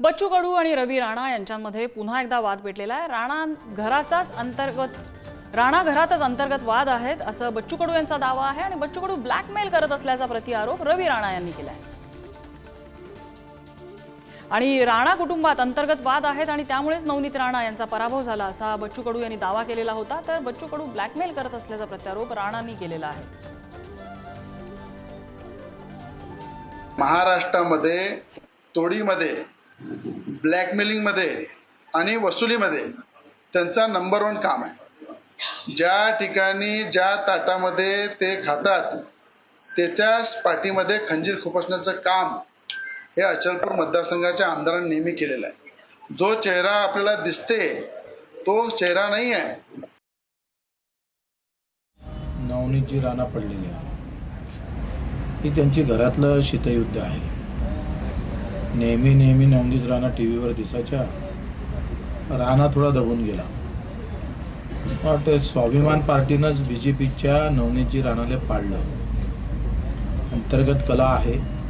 बच्चू कडू आणि रवी राणा यांच्यामध्ये पुन्हा एकदा वाद पेटलेला आहे. राणा घराचाच अंतर्गत राणा घरातच अंतर्गत वाद आहेत असं बच्चू कडू यांचा दावा आहे आणि बच्चू कडू ब्लॅकमेल करत असल्याचा प्रतिआरोप रवी राणा यांनी केला आहे आणि राणा कुटुंबात अंतर्गत वाद आहेत आणि त्यामुळेच नवनीत राणा यांचा पराभव झाला असा बच्चू कडू यांनी दावा केलेला होता. तर बच्चू कडू ब्लॅकमेल करत असल्याचा प्रत्यारोप राणांनी केलेला आहे. महाराष्ट्रामध्ये तोडीमध्ये ब्लॅकमेलिंगमध्ये आणि वसुलीमध्ये त्यांचा नंबर वन काम आहे. ज्या ठिकाणी ज्या ताटामध्ये ते खातात त्याच्याच पाठीमध्ये खंजीर खुपसण्याचं काम हे अचलपूर मतदारसंघाच्या आमदारांनी नेहमी केलेलं आहे. जो चेहरा आपल्याला दिसते तो चेहरा नाही आहे. नवनीतजी राणा पडलेली आहे ही त्यांची घरातलं शीतयुद्ध आहे. नेहमी नेहमी नवनीत राणा टी व्हीवर दिसायच्या. राणा थोडा दबून गेला. वाटतं स्वाभिमान पार्टीनंच बी जे पीच्या नवनीतजी राणाला पाडलं. अंतर्गत कला आहे.